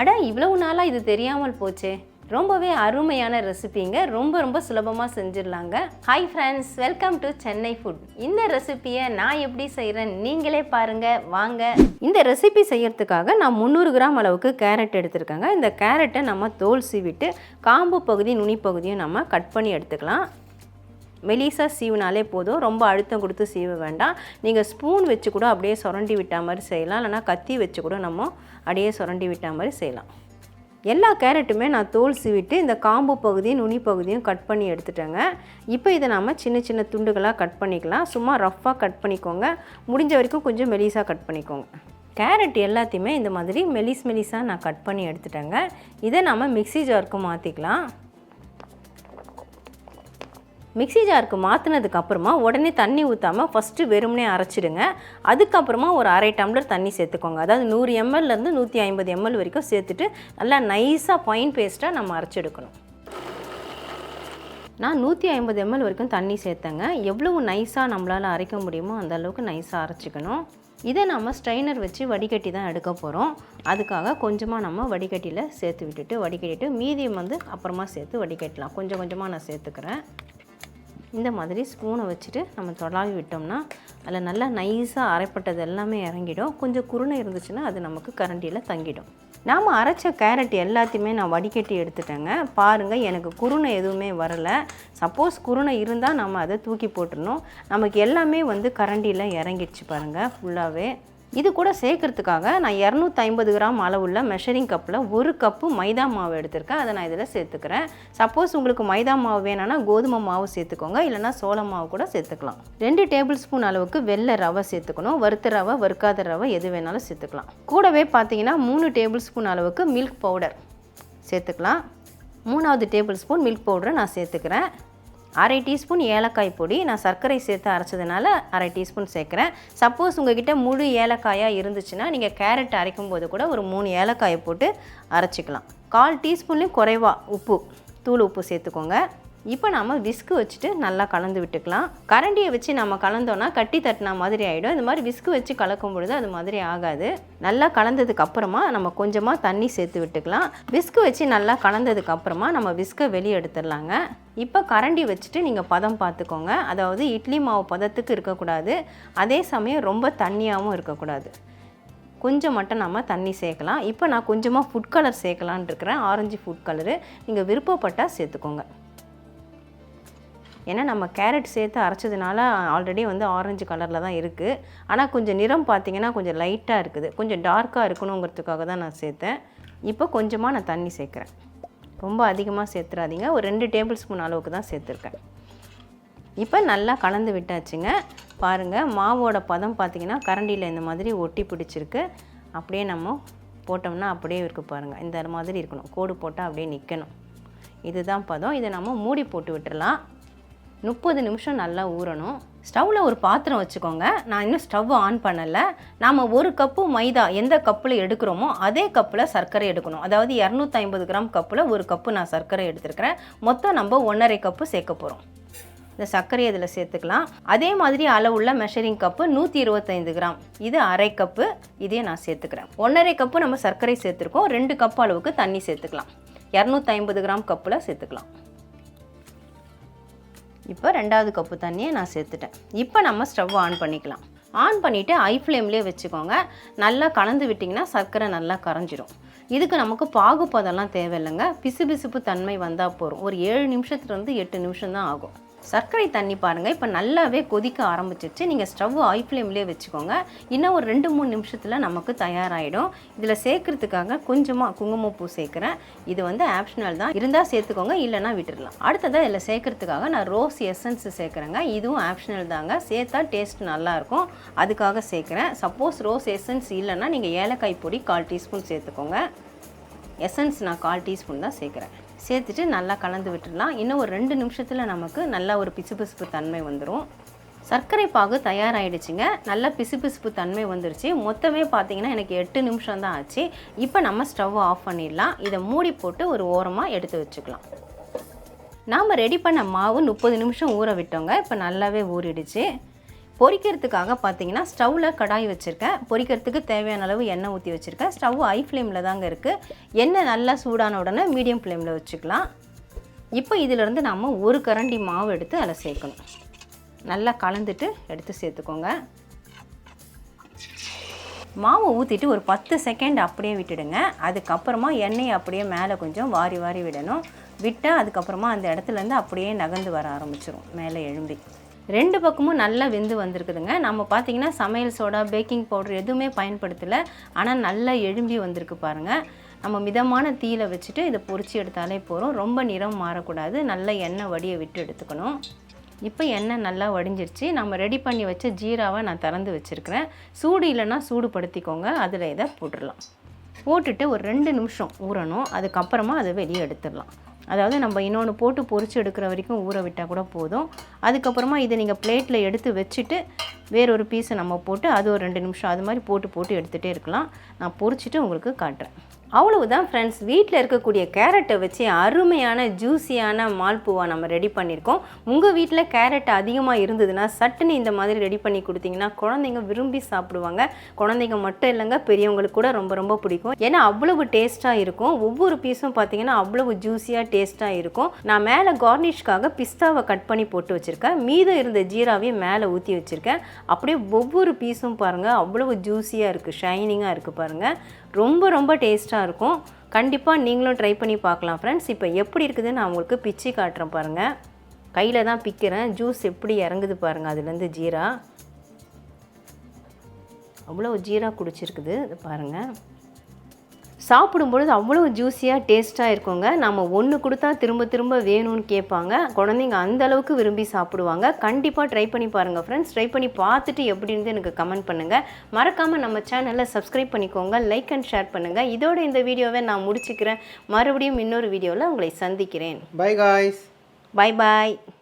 அட இவ்வளவு நாளாக இது தெரியாமல் போச்சே. ரொம்பவே அருமையான ரெசிபிங்க. ரொம்ப ரொம்ப சுலபமாக செஞ்சிடலாங்க. Hi friends welcome to Chennai food இந்த ரெசிபியை நான் எப்படி செய்கிறேன் நீங்களே பாருங்கள் வாங்க. இந்த ரெசிபி செய்யறதுக்காக நான் முந்நூறு கிராம் அளவுக்கு கேரட் எடுத்திருக்கேங்க. இந்த கேரட்டை நம்ம தோல் சீவிட்டு காம்பு பகுதி நுனி பகுதியும் நம்ம கட் பண்ணி எடுத்துக்கலாம். மெலிசாக சீவினாலே போதும். ரொம்ப அழுத்தம் கொடுத்து சீவ வேண்டாம். நீங்கள் ஸ்பூன் வச்சு கூட அப்படியே சுரண்டி விட்டா மாதிரி செய்யலாம். இல்லைனா கத்தி வச்சு கூட நம்ம அப்படியே சுரண்டி விட்டா மாதிரி செய்யலாம். எல்லா கேரட்டுமே நான் தோல் சீவிட்டு இந்த காம்பு பகுதியும் நுனி பகுதியும் கட் பண்ணி எடுத்துட்டேங்க. இப்போ இதை நாம் சின்ன சின்ன துண்டுகளாக கட் பண்ணிக்கலாம். சும்மா ரஃப்பாக கட் பண்ணிக்கோங்க. முடிஞ்ச வரைக்கும் கொஞ்சம் மெலிசாக கட் பண்ணிக்கோங்க. கேரட் எல்லாத்தையுமே இந்த மாதிரி மெலிஸ் மெலிஸாக நான் கட் பண்ணி எடுத்துட்டேங்க. இதை நாம் மிக்ஸி ஜாருக்கு மாற்றிக்கலாம் மிக்ஸி ஜாருக்கு மாற்றினதுக்கு அப்புறமா உடனே தண்ணி ஊற்றாமல் ஃபஸ்ட்டு வெறுமனே அரைச்சிடுங்க. அதுக்கப்புறமா ஒரு அரை டம்ளர் தண்ணி சேர்த்துக்கோங்க. அதாவது நூறு எம்எல்லேருந்து நூற்றி ஐம்பது எம்எல் வரைக்கும் சேர்த்துட்டு நல்லா நைஸாக பைன் பேஸ்ட்டாக நம்ம அரைச்செடுக்கணும். நான் நூற்றி ஐம்பது எம்எல் வரைக்கும் தண்ணி சேர்த்தேங்க. எவ்வளவு நைஸாக நம்மளால் அரைக்க முடியுமோ அந்த அளவுக்கு நைஸாக அரைச்சிக்கணும். இதை நம்ம ஸ்ட்ரைனர் வச்சு வடிகட்டி தான் எடுக்க போகிறோம் அதுக்காக கொஞ்சமாக நம்ம வடிகட்டியில் சேர்த்து விட்டுட்டு வடிகட்டிட்டு மீதியம் வந்து அப்புறமா சேர்த்து வடிகட்டலாம். கொஞ்சம் கொஞ்சமாக நான் சேர்த்துக்கிறேன். இந்த மாதிரி ஸ்பூனை வச்சுட்டு நம்ம தொடாவி விட்டோம்னா அதில் நல்லா நைஸாக அரைப்பட்டது எல்லாமே இறங்கிடும். கொஞ்சம் குருணை இருந்துச்சுன்னா அது நமக்கு கரண்டியில் தங்கிடும். நாம் அரைச்ச கேரட் எல்லாத்தையுமே நான் வடிகட்டி எடுத்துட்டேங்க. பாருங்கள் எனக்கு குருணை எதுவுமே வரலை. சப்போஸ் குருணை இருந்தால் நம்ம அதை தூக்கி போட்டுடணும் நமக்கு எல்லாமே வந்து கரண்டியில் இறங்கிடுச்சு பாருங்கள் ஃபுல்லாகவே இது கூட சேர்க்கறதுக்காக நான் இரநூத்தி ஐம்பது கிராம் அளவுள்ள மெஷரிங் கப்பில் ஒரு கப்பு மைதா மாவு எடுத்திருக்கேன். அதை நான் இதில் சேர்த்துக்கிறேன். சப்போஸ் உங்களுக்கு மைதா மாவு வேணும்னா கோதுமை மாவு சேர்த்துக்கோங்க. இல்லைனா சோள மாவு கூட சேர்த்துக்கலாம். ரெண்டு டேபிள் ஸ்பூன் அளவுக்கு வெள்ளை ரவை சேர்த்துக்கணும். வறுத்த ரவை வறுக்காத ரவை எது வேணாலும் சேர்த்துக்கலாம். கூடவே பார்த்தீங்கன்னா மூணு டேபிள் ஸ்பூன் அளவுக்கு மில்க் பவுடர் சேர்த்துக்கலாம். மூணாவது டேபிள் ஸ்பூன் மில்க் பவுடரை நான் சேர்த்துக்கிறேன். அரை டீஸ்பூன் ஏலக்காய் பொடி. நான் சர்க்கரை சேர்த்து அரைச்சதுனால அரை டீஸ்பூன் சேர்க்குறேன். சப்போஸ் உங்ககிட்ட முழு ஏலக்காயாக இருந்துச்சுன்னா நீங்கள் கேரட் அரைக்கும் போது கூட ஒரு மூணு ஏலக்காயை போட்டு அரைச்சிக்கலாம். கால் டீஸ்பூன்லேயும் குறைவாக உப்பு தூள் உப்பு சேர்த்துக்கோங்க. இப்போ நாம் விஸ்கு வச்சுட்டு நல்லா கலந்து விட்டுக்கலாம். கரண்டியை வச்சு நம்ம கலந்தோன்னா கட்டி தட்டினா மாதிரி ஆகிடும் இந்த மாதிரி விஸ்கு வச்சு கலக்கும் பொழுது அது மாதிரி ஆகாது. நல்லா கலந்ததுக்கு அப்புறமா நம்ம கொஞ்சமாக தண்ணி சேர்த்து விட்டுக்கலாம். விஸ்கு வச்சு நல்லா கலந்ததுக்கு அப்புறமா நம்ம விஸ்கை வெளியே எடுத்துடலாங்க. இப்போ கரண்டி வச்சுட்டு நீங்கள் பதம் பார்த்துக்கோங்க. அதாவது இட்லி மாவு பதத்துக்கு இருக்கக்கூடாது. அதே சமயம் ரொம்ப தண்ணியாகவும் இருக்கக்கூடாது. கொஞ்சம் மட்டும் நம்ம தண்ணி சேர்க்கலாம். இப்போ நான் கொஞ்சமாக ஃபுட் கலர் சேர்க்கலான் இருக்கிறேன். ஆரஞ்சு ஃபுட் கலரு நீங்கள் விருப்பப்பட்டால் சேர்த்துக்கோங்க. ஏன்னா நம்ம கேரட் சேர்த்து அரைச்சதுனால ஆல்ரெடி வந்து ஆரஞ்சு கலரில் தான் இருக்குது ஆனால் கொஞ்சம் நிறம் பார்த்திங்கன்னா கொஞ்சம் லைட்டாக இருக்குது. கொஞ்சம் டார்க்காக இருக்கணுங்கிறதுக்காக தான் நான் சேர்த்தேன். இப்போ கொஞ்சமாக நான் தண்ணி சேர்க்குறேன். ரொம்ப அதிகமாக சேர்த்துறாதீங்க. ஒரு ரெண்டு டேபிள் ஸ்பூன் அளவுக்கு தான் சேர்த்துருக்கேன். இப்போ நல்லா கலந்து விட்டாச்சுங்க. பாருங்கள் மாவோட பதம் பார்த்திங்கன்னா கரண்டியில் இந்த மாதிரி ஒட்டி பிடிச்சிருக்கு. அப்படியே நம்ம போட்டோம்னா அப்படியே இருக்குது பாருங்கள் இந்த மாதிரி இருக்கணும். கோடு போட்டால் அப்படியே நிற்கணும் இதுதான் பதம். இதை நம்ம மூடி போட்டு விட்டுடலாம் முப்பது நிமிஷம் நல்லா ஊறணும். ஸ்டவ்வில் ஒரு பாத்திரம் வச்சுக்கோங்க. நான் இன்னும் ஸ்டவ் ஆன் பண்ணலை. நாம் ஒரு கப்பு மைதா எந்த கப்பில் எடுக்கிறோமோ அதே கப்பில் சர்க்கரை எடுக்கணும். அதாவது இரநூத்தி ஐம்பது கிராம் கப்பில் ஒரு கப்பு நான் சர்க்கரை எடுத்துருக்கிறேன். மொத்தம் நம்ம ஒன்றரை கப்பு சேர்க்க போகிறோம் இந்த சர்க்கரையை இதில் சேர்த்துக்கலாம். அதே மாதிரி அளவுள்ள மெஷரிங் கப்பு நூற்றி இருபத்தைந்து கிராம். இது அரை கப்பு. இதையே நான் சேர்த்துக்கிறேன். ஒன்றரை கப்பு நம்ம சர்க்கரை சேர்த்துருக்கோம். ரெண்டு கப் அளவுக்கு தண்ணி சேர்த்துக்கலாம். இரநூத்தி ஐம்பது கிராம் கப்பில் சேர்த்துக்கலாம். இப்போ ரெண்டாவது கப்பு தண்ணியை நான் சேர்த்துட்டேன். இப்போ நம்ம ஸ்டவ் ஆன் பண்ணிக்கலாம். ஆன் பண்ணிவிட்டு ஐ ஃப்ளேம்லேயே வச்சுக்கோங்க. நல்லா கலந்து விட்டிங்கன்னா சர்க்கரை நல்லா கரைஞ்சிரும். இதுக்கு நமக்கு பாகுப்பதெல்லாம் தேவையில்லைங்க. பிசு பிசுப்பு தன்மை வந்தால் போதும். ஒரு ஏழு நிமிஷத்துலேருந்து எட்டு நிமிஷம் தான் ஆகும். சர்க்கரை தண்ணி பாருங்கள் இப்போ நல்லாவே கொதிக்க ஆரம்பிச்சிருச்சு. நீங்கள் ஸ்டவ் ஐ ஃப்ளேம்லேயே வச்சுக்கோங்க. இன்னும் ஒரு ரெண்டு மூணு நிமிஷத்தில் நமக்கு தயாராகிடும் இதில் சேர்க்குறதுக்காக கொஞ்சமாக குங்குமப்பூ சேர்க்குறேன். இது வந்து ஆப்ஷனல் தான். இருந்தால் சேர்த்துக்கோங்க இல்லைனா விட்டுடலாம். அடுத்ததாக இதில் சேர்க்குறதுக்காக நான் ரோஸ் எசன்ஸ் சேர்க்குறேங்க. இதுவும் ஆப்ஷனல் தாங்க. சேர்த்தா டேஸ்ட் நல்லாயிருக்கும். அதுக்காக சேர்க்குறேன். சப்போஸ் ரோஸ் எசன்ஸ் இல்லைன்னா நீங்கள் ஏலக்காய் பொடி கால் டீஸ்பூன் சேர்த்துக்கோங்க. எசன்ஸ் நான் கால் டீஸ்பூன் தான் சேர்க்குறேன். சேர்த்துட்டு நல்லா கலந்து விட்டுடலாம். இன்னும் ஒரு ரெண்டு நிமிஷத்தில் நமக்கு நல்லா ஒரு பிசுபிசுப்பு தன்மை வந்துடும் சர்க்கரை பாகு தயாராகிடுச்சுங்க நல்ல பிசுபிசுப்பு தன்மை வந்துருச்சு. மொத்தமே பார்த்தீங்கன்னா எனக்கு எட்டு நிமிஷம் தான் ஆச்சு. இப்போ நம்ம ஸ்டவ் ஆஃப் பண்ணிடலாம். இதை மூடி போட்டு ஒரு ஓரமாக எடுத்து வச்சுக்கலாம். நாம் ரெடி பண்ண மாவு முப்பது நிமிஷம் ஊற விட்டோங்க. இப்போ நல்லாவே ஊறிடுச்சு. பொரிக்கிறதுக்காக பார்த்தீங்கன்னா ஸ்டவ்வில் கடாய் வச்சுருக்கேன். பொரிக்கிறதுக்கு தேவையான அளவு எண்ணெய் ஊற்றி வச்சுருக்கேன். ஸ்டவ் ஐ ஃப்ளேமில் தாங்க இருக்குது எண்ணெய் நல்லா சூடான உடனே மீடியம் ஃப்ளேமில் வச்சுக்கலாம். இப்போ இதிலேருந்து நம்ம ஒரு கரண்டி மாவு எடுத்து அதில் சேர்க்கணும். நல்லா கலந்துட்டு எடுத்து சேர்த்துக்கோங்க. மாவை ஊற்றிட்டு ஒரு பத்து செகண்ட் அப்படியே விட்டுடுங்க. அதுக்கப்புறமா எண்ணெயை அப்படியே மேலே கொஞ்சம் வாரி வாரி விடணும். விட்டால் அதுக்கப்புறமா அந்த இடத்துலேருந்து அப்படியே நகர்ந்து வர ஆரம்பிச்சிடும் மேலே எழும்பி. ரெண்டு பக்கமும் நல்லா வெந்து வந்திருக்குதுங்க. நம்ம பார்த்தீங்கன்னா சமையல் சோடா பேக்கிங் பவுடர் எதுவுமே பயன்படுத்தலை. ஆனால் நல்லா எழும்பி வந்திருக்கு பாருங்கள் நம்ம மிதமான தீயில வச்சுட்டு இதை பொரிச்சு எடுத்தாலே போதும். ரொம்ப நிறம் மாறக்கூடாது. நல்ல எண்ணெய் வடியை விட்டு எடுத்துக்கணும். இப்போ எண்ணெய் நல்லா வடிஞ்சிருச்சு. நம்ம ரெடி பண்ணி வச்ச ஜீராவை நான் திறந்து வச்சுருக்கிறேன். சூடு இல்லைன்னா சூடுபடுத்திக்கோங்க. அதில் இதை போட்டுடலாம். போட்டுட்டு ஒரு ரெண்டு நிமிஷம் ஊறணும். அதுக்கப்புறமா அதை வெளியே எடுத்துடலாம். அதாவது நம்ம இன்னொன்று போட்டு பொறிச்சு எடுக்கிற வரைக்கும் ஊற விட்டால் கூட போதும். அதுக்கப்புறமா இதை நீங்கள் பிளேட்டில் எடுத்து வச்சுட்டு வேறொரு பீஸை நம்ம போட்டு அது ஒரு ரெண்டு நிமிஷம் அது மாதிரி போட்டு போட்டு எடுத்துகிட்டே இருக்கலாம். நான் பொறிச்சிட்டு உங்களுக்கு காட்டுறேன். அவ்வளவுதான் ஃப்ரெண்ட்ஸ் வீட்டில் இருக்கக்கூடிய கேரட்டை வச்சு அருமையான ஜூஸியான மால்புவா நம்ம ரெடி பண்ணியிருக்கோம். உங்கள் வீட்டில் கேரட் அதிகமாக இருந்ததுன்னா சட்டுன்னு இந்த மாதிரி ரெடி பண்ணி கொடுத்தீங்கன்னா குழந்தைங்க விரும்பி சாப்பிடுவாங்க. குழந்தைங்க மட்டும் இல்லைங்க பெரியவங்களுக்கு கூட ரொம்ப ரொம்ப பிடிக்கும். ஏன்னா அவ்வளவு டேஸ்ட்டாக இருக்கும். ஒவ்வொரு பீஸும் பார்த்தீங்கன்னா அவ்வளவு ஜூஸியாக டேஸ்ட்டாக இருக்கும். நான் மேலே கார்னிஷ்காக பிஸ்தாவை கட் பண்ணி போட்டு வச்சுருக்கேன். மீதம் இருந்த ஜீராவையும் மேலே ஊற்றி வச்சுருக்கேன். அப்படியே ஒவ்வொரு பீஸும் பாருங்கள் அவ்வளவு ஜூஸியாக இருக்குது ஷைனிங்காக இருக்குது பாருங்கள் ரொம்ப ரொம்ப டேஸ்ட்டாக இருக்கும். கண்டிப்பாக நீங்களும் ட்ரை பண்ணி பார்க்கலாம் ஃப்ரெண்ட்ஸ் இப்போ எப்படி இருக்குதுன்னு நான் உங்களுக்கு பிச்சு காட்டுறேன் பாருங்கள் கையில் தான் பிக்கிறேன். ஜூஸ் எப்படி இறங்குது பாருங்கள் அதுலேருந்து ஜீரா. அவ்வளோ ஜீரா குடிச்சிருக்குது பாருங்கள் சாப்பிடும்பொழுது அவ்வளோ ஜூஸியாக டேஸ்ட்டாக இருக்குங்க. நம்ம ஒன்று கொடுத்தா திரும்ப திரும்ப வேணும்னு கேட்பாங்க. குழந்தைங்க அந்த அளவுக்கு விரும்பி சாப்பிடுவாங்க. கண்டிப்பாக ட்ரை பண்ணி பாருங்கள் ஃப்ரெண்ட்ஸ் ட்ரை பண்ணி பார்த்துட்டு எப்படி இருந்து எனக்கு கமெண்ட் பண்ணுங்கள் மறக்காமல் நம்ம சேனலை சப்ஸ்கிரைப் பண்ணிக்கோங்க. லைக் அண்ட் ஷேர் பண்ணுங்கள் இதோட இந்த வீடியோவை நான் முடிச்சுக்கிறேன். மறுபடியும் இன்னொரு வீடியோவில் உங்களை சந்திக்கிறேன். Bye guys. பாய் பாய்